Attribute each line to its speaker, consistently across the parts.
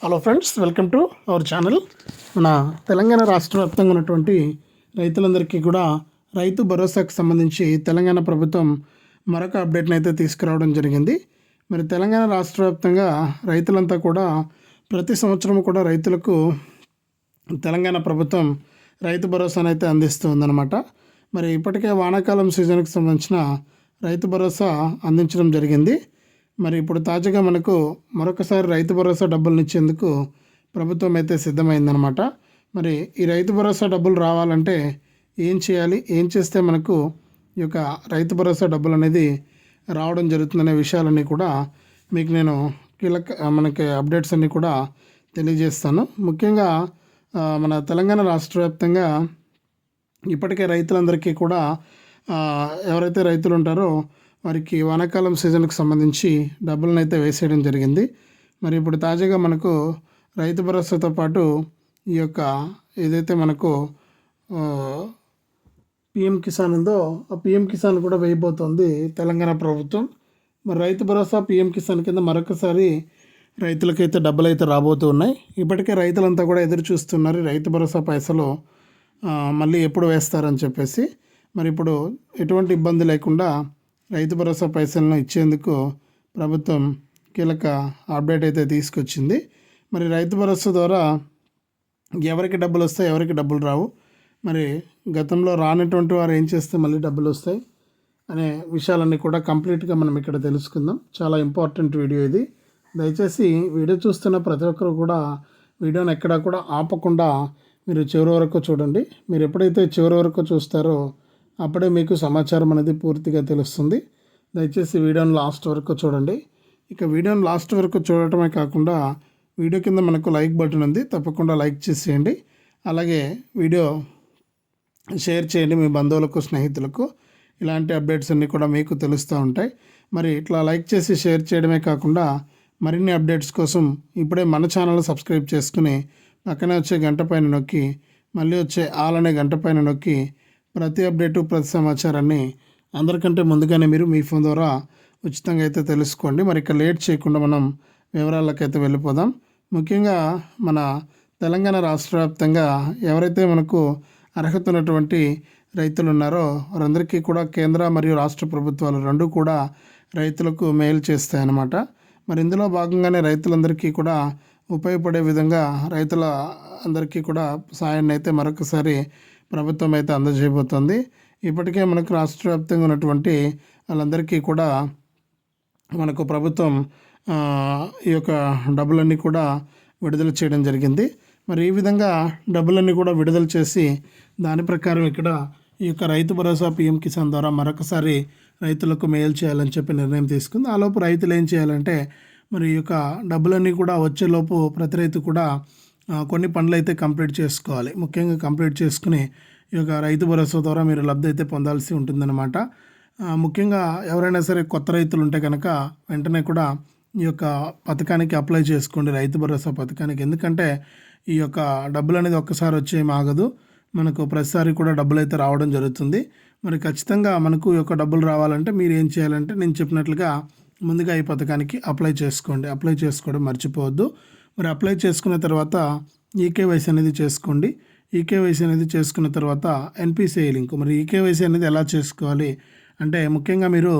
Speaker 1: Hello friends welcome to our channel మన తెలంగాణ రాష్ట్ర వ్యాప్తంగా ఉన్నటువంటి రైతులందరికీ కూడా రైతు భరోసాకు సంబంధించి తెలంగాణ ప్రభుత్వం మరొక అప్డేట్ని అయితే తీసుకురావడం జరిగింది. మరి తెలంగాణ రాష్ట్ర వ్యాప్తంగా రైతులంతా కూడా ప్రతి సంవత్సరం కూడా రైతులకు తెలంగాణ ప్రభుత్వం రైతు భరోసాను అయితే అందిస్తుందన్నమాట మరి ఇప్పటికే వానాకాలం సీజన్కి సంబంధించిన రైతు భరోసా అందించడం జరిగింది. మరి ఇప్పుడు తాజాగా మనకు మరొకసారి రైతు భరోసా డబ్బులను ఇచ్చేందుకు ప్రభుత్వం అయితే సిద్ధమైందనమాట మరి ఈ రైతు భరోసా డబ్బులు రావాలంటే ఏం చేయాలి? ఏం చేస్తే మనకు ఈ యొక్క రైతు భరోసా డబ్బులు అనేది రావడం జరుగుతుందనే విషయాలన్నీ కూడా మీకు నేను కీలక మనకి అప్డేట్స్ అన్నీ కూడా తెలియజేస్తాను. ముఖ్యంగా మన తెలంగాణ రాష్ట్ర వ్యాప్తంగా ఇప్పటికే రైతులందరికీ కూడా ఎవరైతే రైతులు ఉంటారో వారికి వానాకాలం సీజన్కి సంబంధించి డబ్బులను అయితే వేసేయడం జరిగింది. మరి ఇప్పుడు తాజాగా మనకు రైతు భరోసాతో పాటు ఈ యొక్క ఏదైతే మనకు పిఎం కిసాన్ ఉందో ఆ పిఎం కిసాన్ కూడా వేయబోతోంది తెలంగాణ ప్రభుత్వం. మరి రైతు భరోసా పిఎం కిసాన్ కింద మరొకసారి రైతులకైతే డబ్బులు అయితే రాబోతూ ఉన్నాయి. ఇప్పటికే రైతులంతా కూడా ఎదురు చూస్తున్నారు రైతు భరోసా పైసలు మళ్ళీ ఎప్పుడు వేస్తారని చెప్పేసి. మరి ఇప్పుడు ఎటువంటి ఇబ్బంది లేకుండా రైతు భరోసా పైసలను ఇచ్చేందుకు ప్రభుత్వం కీలక అప్డేట్ అయితే తీసుకొచ్చింది. మరి రైతు భరోసా ద్వారా ఎవరికి డబ్బులు వస్తాయి ఎవరికి డబ్బులు రావు? మరి గతంలో రానటువంటి వారు ఏం చేస్తే మళ్ళీ డబ్బులు వస్తాయి అనే విషయాలన్నీ కూడా కంప్లీట్గా మనం ఇక్కడ తెలుసుకుందాం. చాలా ఇంపార్టెంట్ వీడియో ఇది. దయచేసి వీడియో చూస్తున్న ప్రతి ఒక్కరు కూడా వీడియోని ఎక్కడా కూడా ఆపకుండా మీరు చివరి వరకు చూడండి. మీరు ఎప్పుడైతే చివరి వరకు చూస్తారో అప్పుడే మీకు సమాచారం అనేది పూర్తిగా తెలుస్తుంది. దయచేసి వీడియోని లాస్ట్ వరకు చూడండి. ఇక వీడియోని లాస్ట్ వరకు చూడటమే కాకుండా వీడియో కింద మనకు లైక్ బటన్ ఉంది. తప్పకుండా లైక్ చేసేయండి. అలాగే వీడియో షేర్ చేయండి మీ బంధువులకు స్నేహితులకు. ఇలాంటి అప్డేట్స్ అన్నీ కూడా మీకు తెలుస్తూ ఉంటాయి. మరి ఇట్లా లైక్ చేసి షేర్ చేయడమే కాకుండా మరిన్ని అప్డేట్స్ కోసం ఇప్పుడే మన ఛానల్ సబ్స్క్రైబ్ చేసుకుని పక్కనే వచ్చే గంట పైన నొక్కి మళ్ళీ వచ్చే ఆల్ అనే గంట పైన నొక్కి ప్రతి అప్డేటు ప్రతి సమాచారాన్ని అందరికంటే ముందుగానే మీరు మీ ఫోన్ ద్వారా ఉచితంగా అయితే తెలుసుకోండి. మరి ఇక లేట్ చేయకుండా మనం వివరాలకైతే వెళ్ళిపోదాం. ముఖ్యంగా మన తెలంగాణ రాష్ట్ర వ్యాప్తంగా ఎవరైతే మనకు అర్హత ఉన్నటువంటి రైతులు ఉన్నారో వారందరికీ కూడా కేంద్ర మరియు రాష్ట్ర ప్రభుత్వాలు రెండు కూడా రైతులకు మేలు చేస్తాయన్నమాట. మరి ఇందులో భాగంగానే రైతులందరికీ కూడా ఉపయోగపడే విధంగా రైతుల అందరికీ కూడా సాయాన్ని అయితే మరొకసారి ప్రభుత్వం అయితే అందజేయబోతోంది. ఇప్పటికే మనకు రాష్ట్ర వ్యాప్తంగా ఉన్నటువంటి వాళ్ళందరికీ కూడా మనకు ప్రభుత్వం ఈ యొక్క డబ్బులన్నీ కూడా విడుదల చేయడం జరిగింది. మరి ఈ విధంగా డబ్బులన్నీ కూడా విడుదల చేసి దాని ప్రకారం ఇక్కడ ఈ యొక్క రైతు భరోసా పీఎం కిసాన్ ద్వారా మరొకసారి రైతులకు మేలు చేయాలని చెప్పి నిర్ణయం తీసుకుంది. ఆలోపు రైతులు ఏం చేయాలంటే మరి ఈ యొక్క డబ్బులన్నీ కూడా వచ్చేలోపు ప్రతి రైతు కూడా కొన్ని పనులు అయితే కంప్లీట్ చేసుకోవాలి. ముఖ్యంగా కంప్లీట్ చేసుకుని ఈ యొక్క రైతు భరోసా ద్వారా మీరు లబ్ధి అయితే పొందాల్సి ఉంటుందన్నమాట. ముఖ్యంగా ఎవరైనా సరే కొత్త రైతులు ఉంటే కనుక వెంటనే కూడా ఈ యొక్క పథకానికి అప్లై చేసుకోండి రైతు భరోసా పథకానికి. ఎందుకంటే ఈ యొక్క డబ్బులు అనేది ఒక్కసారి వచ్చేమి ఆగదు. మనకు ప్రతిసారి కూడా డబ్బులు అయితే రావడం జరుగుతుంది. మరి ఖచ్చితంగా మనకు ఈ యొక్క డబ్బులు రావాలంటే మీరు ఏం చేయాలంటే నేను చెప్పినట్లుగా ముందుగా ఈ పథకానికి అప్లై చేసుకోండి. అప్లై చేసుకోవడం మర్చిపోవద్దు. మరి అప్లై చేసుకున్న తర్వాత ఈకేవైసీ అనేది చేసుకోండి. ఈకేవైసీ అనేది చేసుకున్న తర్వాత ఎన్పిసిఐ లింక్. మరి ఈకేవైసీ అనేది ఎలా చేసుకోవాలి? అంటే ముఖ్యంగా మీరు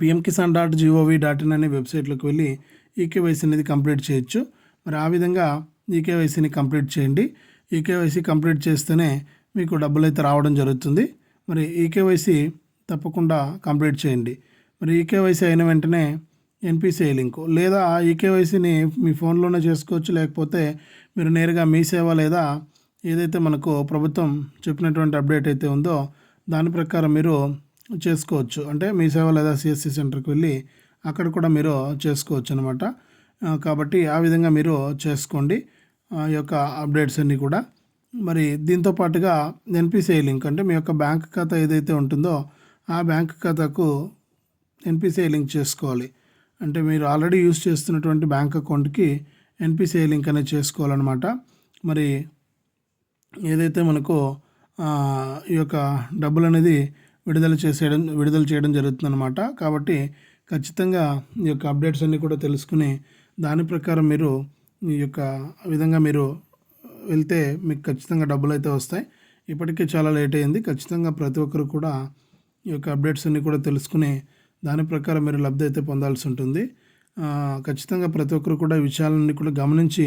Speaker 1: PM Kisan dot gov dot in అనే వెబ్సైట్లోకి వెళ్ళి ఈకేవైసీ అనేది కంప్లీట్ చేయొచ్చు. మరి ఆ విధంగా ఈకేవైసీని కంప్లీట్ చేయండి. ఈకేవైసీ కంప్లీట్ చేస్తేనే మీకు డబ్బులు అయితే రావడం జరుగుతుంది. మరి ఈకేవైసీ తప్పకుండా కంప్లీట్ చేయండి. మరి ఈకేవైసీ అయిన వెంటనే ఎన్పిసిఐ లింకు. లేదా ఈ ఈకేవైసీని మీ ఫోన్లోనే చేసుకోవచ్చు లేకపోతే మీరు నేరుగా మీ సేవ లేదా ఏదైతే మనకు ప్రభుత్వం చెప్పినటువంటి అప్డేట్ అయితే ఉందో దాని ప్రకారం మీరు చేసుకోవచ్చు. అంటే మీ సేవ లేదా సిఎస్సి సెంటర్కి వెళ్ళి అక్కడ కూడా మీరు చేసుకోవచ్చు అనమాట కాబట్టి ఆ విధంగా మీరు చేసుకోండి. ఈ యొక్క అప్డేట్స్ అన్నీ కూడా. మరి దీంతో పాటుగా ఎన్పిసిఐ లింక్ అంటే మీ యొక్క బ్యాంక్ ఖాతా ఏదైతే ఉంటుందో ఆ బ్యాంక్ ఖాతాకు ఎన్పిసిఐ లింక్ చేసుకోవాలి. అంటే మీరు ఆల్రెడీ యూస్ చేస్తున్నటువంటి బ్యాంక్ అకౌంట్కి ఎన్పిసిఐ లింక్ అనేది చేసుకోవాలన్నమాట. మరి ఏదైతే మనకు ఈ యొక్క డబ్బులు అనేది విడుదల చేసేయడం విడుదల చేయడం జరుగుతుందన్నమాట. కాబట్టి ఖచ్చితంగా ఈ యొక్క అప్డేట్స్ అన్నీ కూడా తెలుసుకుని దాని ప్రకారం మీరు ఈ యొక్క విధంగా మీరు వెళ్తే మీకు ఖచ్చితంగా డబ్బులు అయితే వస్తాయి. ఇప్పటికే చాలా లేట్ అయింది. ఖచ్చితంగా ప్రతి ఒక్కరు కూడా ఈ యొక్క అప్డేట్స్ అన్నీ కూడా తెలుసుకుని దాని ప్రకారం మీరు లబ్ధి అయితే పొందాల్సి ఉంటుంది. ఖచ్చితంగా ప్రతి ఒక్కరు కూడా విషయాలన్నీ కూడా గమనించి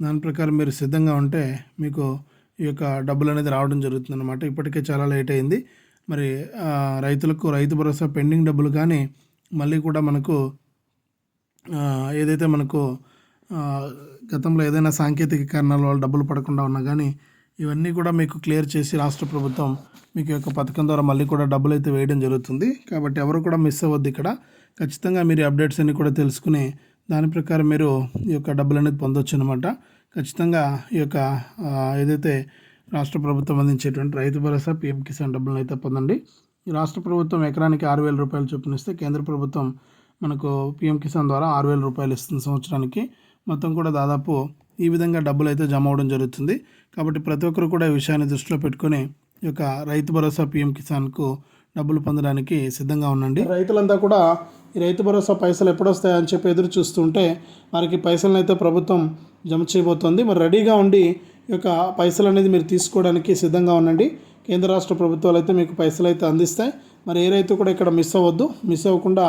Speaker 1: దాని ప్రకారం మీరు సిద్ధంగా ఉంటే మీకు ఈ యొక్క డబ్బులు అనేది రావడం జరుగుతుంది అనమాట ఇప్పటికే చాలా లేట్ అయింది. మరి రైతులకు రైతు భరోసా పెండింగ్ డబ్బులు కానీ మళ్ళీ కూడా మనకు ఏదైతే మనకు గతంలో ఏదైనా సాంకేతిక కారణాల వల్ల డబ్బులు పడకుండా ఉన్నా కానీ ఇవన్నీ కూడా మీకు క్లియర్ చేసి రాష్ట్ర ప్రభుత్వం మీకు యొక్క పథకం ద్వారా మళ్ళీ కూడా డబ్బులు అయితే వేయడం జరుగుతుంది. కాబట్టి ఎవరు కూడా మిస్ అవ్వద్దు ఇక్కడ. ఖచ్చితంగా మీరు అప్డేట్స్ అన్ని కూడా తెలుసుకుని దాని ప్రకారం మీరు ఈ యొక్క డబ్బులు అనేది పొందొచ్చు అనమాట ఖచ్చితంగా ఈ యొక్క ఏదైతే రాష్ట్ర ప్రభుత్వం అందించేటువంటి రైతు భరోసా పీఎం కిసాన్ డబ్బులను అయితే పొందండి. ఈ రాష్ట్ర ప్రభుత్వం ఎకరానికి ఆరు వేల రూపాయలు చొప్పున ఇస్తే కేంద్ర ప్రభుత్వం మనకు పీఎం కిసాన్ ద్వారా ఆరు వేల రూపాయలు ఇస్తుంది సంవత్సరానికి. మొత్తం కూడా దాదాపు ఈ విధంగా డబ్బులు అయితే జమ అవడం జరుగుతుంది. కాబట్టి ప్రతి ఒక్కరు కూడా ఈ విషయాన్ని దృష్టిలో పెట్టుకొని ఈ యొక్క రైతు భరోసా పిఎం కిసాన్కు డబ్బులు పొందడానికి సిద్ధంగా ఉండండి. రైతులంతా కూడా ఈ రైతు భరోసా పైసలు ఎప్పుడొస్తాయని చెప్పి ఎదురు చూస్తుంటే వారికి పైసలను అయితే ప్రభుత్వం జమ చేయబోతోంది. మరి రెడీగా ఉండి ఈ యొక్క పైసలు అనేది మీరు తీసుకోవడానికి సిద్ధంగా ఉండండి. కేంద్ర రాష్ట్ర ప్రభుత్వాలు అయితే మీకు పైసలు అయితే అందిస్తాయి. మరి ఏ రైతు కూడా ఇక్కడ మిస్ అవ్వద్దు. మిస్ అవ్వకుండా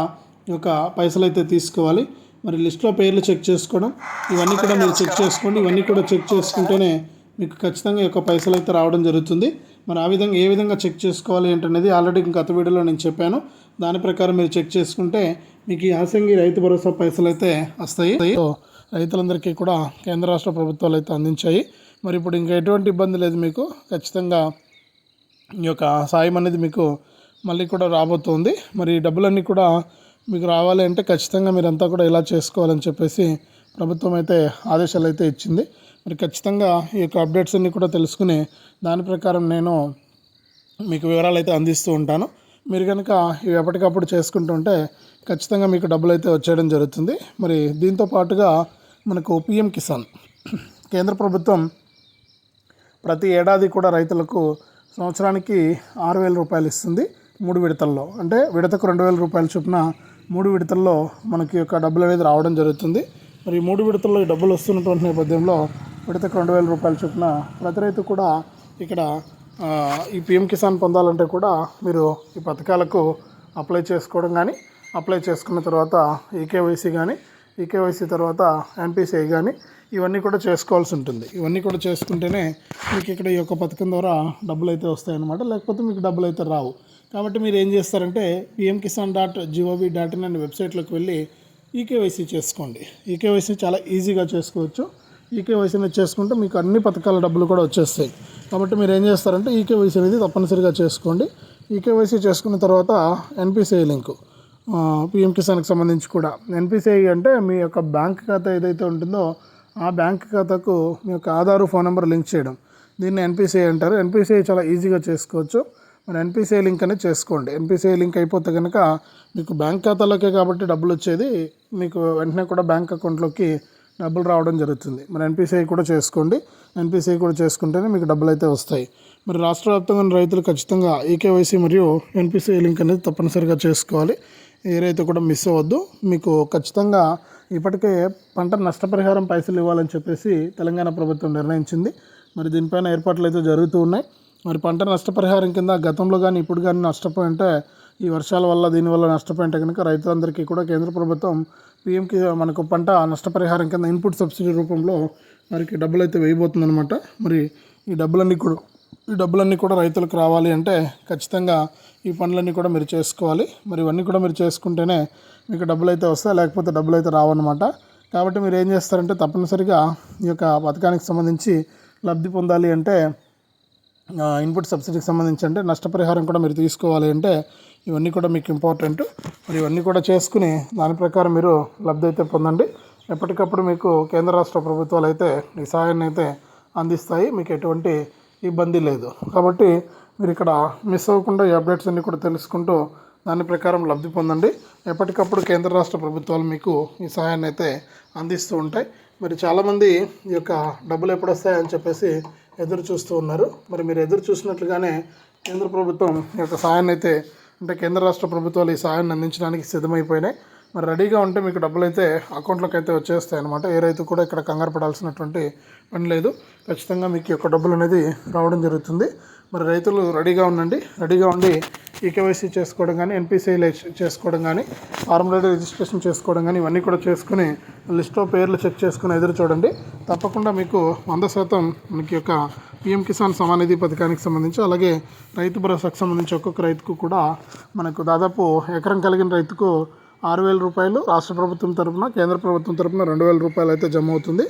Speaker 1: ఈ యొక్క పైసలు అయితే తీసుకోవాలి. మరి లిస్ట్లో పేర్లు చెక్ చేసుకోవడం ఇవన్నీ కూడా మీరు చెక్ చేసుకోండి. ఇవన్నీ కూడా చెక్ చేసుకుంటేనే మీకు ఖచ్చితంగా యొక్క పైసలు అయితే రావడం జరుగుతుంది. మరి ఆ విధంగా ఏ విధంగా చెక్ చేసుకోవాలి ఏంటనేది ఆల్రెడీ గత వీడియోలో నేను చెప్పాను. దాని ప్రకారం మీరు చెక్ చేసుకుంటే మీకు ఈ యాసంగి రైతు భరోసా పైసలు అయితే వస్తాయి. సో రైతులందరికీ కూడా కేంద్ర రాష్ట్ర ప్రభుత్వాలు అయితే అందించాయి. మరి ఇప్పుడు ఇంకా ఎటువంటి ఇబ్బంది లేదు మీకు. ఖచ్చితంగా ఈ యొక్క సాయం అనేది మీకు మళ్ళీ కూడా రాబోతోంది. మరి డబ్బులన్నీ కూడా మీకు రావాలి అంటే ఖచ్చితంగా మీరంతా కూడా ఇలా చేసుకోవాలని చెప్పేసి ప్రభుత్వం అయితే ఆదేశాలు అయితే ఇచ్చింది. మరి ఖచ్చితంగా ఈ యొక్క అప్డేట్స్ అన్నీ కూడా తెలుసుకుని దాని ప్రకారం నేను మీకు వివరాలు అయితే అందిస్తూ ఉంటాను. మీరు కనుక ఇవి ఎప్పటికప్పుడు చేసుకుంటుంటే ఖచ్చితంగా మీకు డబ్బులు అయితే వచ్చేయడం జరుగుతుంది. మరి దీంతో పాటుగా మనకు పిఎం కిసాన్ కేంద్ర ప్రభుత్వం ప్రతి ఏడాది కూడా రైతులకు సంవత్సరానికి ఆరు వేల రూపాయలు ఇస్తుంది మూడు విడతల్లో. అంటే విడతకు రెండు వేల రూపాయల చొప్పున మూడు విడతల్లో మనకి యొక్క డబ్బులు అనేది రావడం జరుగుతుంది. మరి ఈ మూడు విడతల్లో ఈ డబ్బులు వస్తున్నటువంటి నేపథ్యంలో విడతకు రెండు వేల రూపాయల చొప్పున ప్రతి రైతు కూడా ఇక్కడ ఈ పిఎం కిసాన్ పొందాలంటే కూడా మీరు ఈ పథకాలకు అప్లై చేసుకోవడం కానీ అప్లై చేసుకున్న తర్వాత ఈకేవైసీ కానీ ఈకేవైసీ తర్వాత ఎన్పిసిఐ కానీ ఇవన్నీ కూడా చేసుకోవాల్సి ఉంటుంది. ఇవన్నీ కూడా చేసుకుంటేనే మీకు ఇక్కడ ఈ యొక్క పథకం ద్వారా డబ్బులు అయితే వస్తాయన్నమాట. లేకపోతే మీకు డబ్బులు అయితే రావు. కాబట్టి మీరు ఏం చేస్తారంటే PM Kisan dot gov dot in అనే వెబ్సైట్లోకి వెళ్ళి ఈకేవైసీ చేసుకోండి ఈకేవైసీ చాలా ఈజీగా చేసుకోవచ్చు. ఈకేవైసీ అనేది చేసుకుంటే మీకు అన్ని పథకాల డబ్బులు కూడా వచ్చేస్తాయి. కాబట్టి మీరు ఏం చేస్తారంటే ఈకేవైసీ అనేది తప్పనిసరిగా చేసుకోండి. ఈకేవైసీ చేసుకున్న తర్వాత ఎన్పిసిఐ లింకు పిఎం కిసాన్కి సంబంధించి కూడా. ఎన్పిసిఐ అంటే మీ యొక్క బ్యాంక్ ఖాతా ఏదైతే ఉంటుందో ఆ బ్యాంక్ ఖాతాకు మీ యొక్క ఆధారు ఫోన్ నెంబర్ లింక్ చేయడం. దీన్ని ఎన్పిసిఐ అంటారు. ఎన్పిసిఐ చాలా ఈజీగా చేసుకోవచ్చు. మరి ఎన్పిసిఐ లింక్ అనేది చేసుకోండి. ఎన్పిసిఐ లింక్ అయిపోతే కనుక మీకు బ్యాంక్ ఖాతాలోకే కాబట్టి డబ్బులు వచ్చేది మీకు వెంటనే కూడా బ్యాంక్ అకౌంట్లోకి డబ్బులు రావడం జరుగుతుంది. మరి ఎన్పిసిఐ కూడా చేసుకోండి. ఎన్పిసిఐ కూడా చేసుకుంటేనే మీకు డబ్బులు అయితే వస్తాయి. మరి రాష్ట్ర వ్యాప్తంగా ఉన్న రైతులు ఖచ్చితంగా ఈకేవైసీ మరియు ఎన్పిసిఐ లింక్ అనేది తప్పనిసరిగా చేసుకోవాలి. ఏ రైతు కూడా మిస్ అవ్వద్దు. మీకు ఖచ్చితంగా ఇప్పటికే పంట నష్టపరిహారం పైసలు ఇవ్వాలని చెప్పేసి తెలంగాణ ప్రభుత్వం నిర్ణయించింది. మరి దీనిపైన ఏర్పాట్లు అయితే జరుగుతూ ఉన్నాయి. మరి పంట నష్టపరిహారం కింద గతంలో కానీ ఇప్పుడు కానీ నష్టపోయి ఉంటే ఈ వర్షాల వల్ల దీనివల్ల నష్టపోయింటే కనుక రైతులందరికీ కూడా కేంద్ర ప్రభుత్వం పిఎంకి మనకు పంట నష్టపరిహారం కింద ఇన్పుట్ సబ్సిడీ రూపంలో మరికి డబ్బులు అయితే వేయబోతుందనమాట మరి ఈ డబ్బులన్నీ కూడా ఈ డబ్బులన్నీ కూడా రైతులకు రావాలి అంటే ఖచ్చితంగా ఈ పనులన్నీ కూడా మీరు చేసుకోవాలి. మరి ఇవన్నీ కూడా మీరు చేసుకుంటేనే మీకు డబ్బులు అయితే వస్తాయి లేకపోతే డబ్బులు అయితే రావన్నమాట. కాబట్టి మీరు ఏం చేస్తారంటే తప్పనిసరిగా ఈ యొక్క పథకానికి సంబంధించి లబ్ధి పొందాలి అంటే ఇన్పుట్ సబ్సిడీకి సంబంధించి అంటే నష్టపరిహారం కూడా మీరు తీసుకోవాలి అంటే ఇవన్నీ కూడా మీకు ఇంపార్టెంట్ మరి ఇవన్నీ కూడా చేసుకుని దాని ప్రకారం మీరు లబ్ధి అయితే పొందండి. ఎప్పటికప్పుడు మీకు కేంద్ర రాష్ట్ర ప్రభుత్వాలు అయితే ఈ సహాయాన్ని అయితే అందిస్తాయి. మీకు ఎటువంటి ఇబ్బంది లేదు. కాబట్టి మీరు ఇక్కడ మిస్ అవ్వకుండా ఈ అప్డేట్స్ అన్నీ కూడా తెలుసుకుంటూ దాని ప్రకారం లబ్ధి పొందండి. ఎప్పటికప్పుడు కేంద్ర రాష్ట్ర ప్రభుత్వాలు మీకు ఈ సహాయాన్ని అయితే అందిస్తూ ఉంటాయి. మరి చాలామంది ఈ యొక్క డబ్బులు ఎప్పుడు వస్తాయని చెప్పేసి ఎదురు చూస్తూ ఉన్నారు. మరి మీరు ఎదురు చూసినట్లుగానే కేంద్ర ప్రభుత్వం ఈ యొక్క సహాయాన్ని అయితే అంటే కేంద్ర రాష్ట్ర ప్రభుత్వాలు ఈ సహాయాన్ని అందించడానికి సిద్ధమైపోయినాయి. మరి రెడీగా ఉంటే మీకు డబ్బులు అయితే అకౌంట్లోకి అయితే వచ్చేస్తాయి అనమాట ఏ రైతు కూడా ఇక్కడ కంగారు పడాల్సినటువంటి పని లేదు. ఖచ్చితంగా మీకు యొక్క డబ్బులు అనేది రావడం జరుగుతుంది. మరి రైతులు రెడీగా ఉండండి. రెడీగా ఉండి ఈకేవైసీ చేసుకోవడం కానీ ఎన్పిసిఐ చేసుకోవడం కానీ ఫార్మ్ రైడ్ రిజిస్ట్రేషన్ చేసుకోవడం కానీ ఇవన్నీ కూడా చేసుకుని లిస్ట్లో పేర్లు చెక్ చేసుకుని ఎదురు చూడండి. తప్పకుండా మీకు వంద శాతం మనకి యొక్క పిఎం కిసాన్ సమానిధి పథకానికి సంబంధించి అలాగే రైతు భరోసాకు సంబంధించి ఒక్కొక్క రైతుకు కూడా మనకు దాదాపు ఎకరం కలిగిన రైతుకు ఆరు వేల రూపాయలు రాష్ట్ర ప్రభుత్వం తరపున కేంద్ర ప్రభుత్వం తరపున రెండు వేల రూపాయలు అయితే జమ అవుతుంది.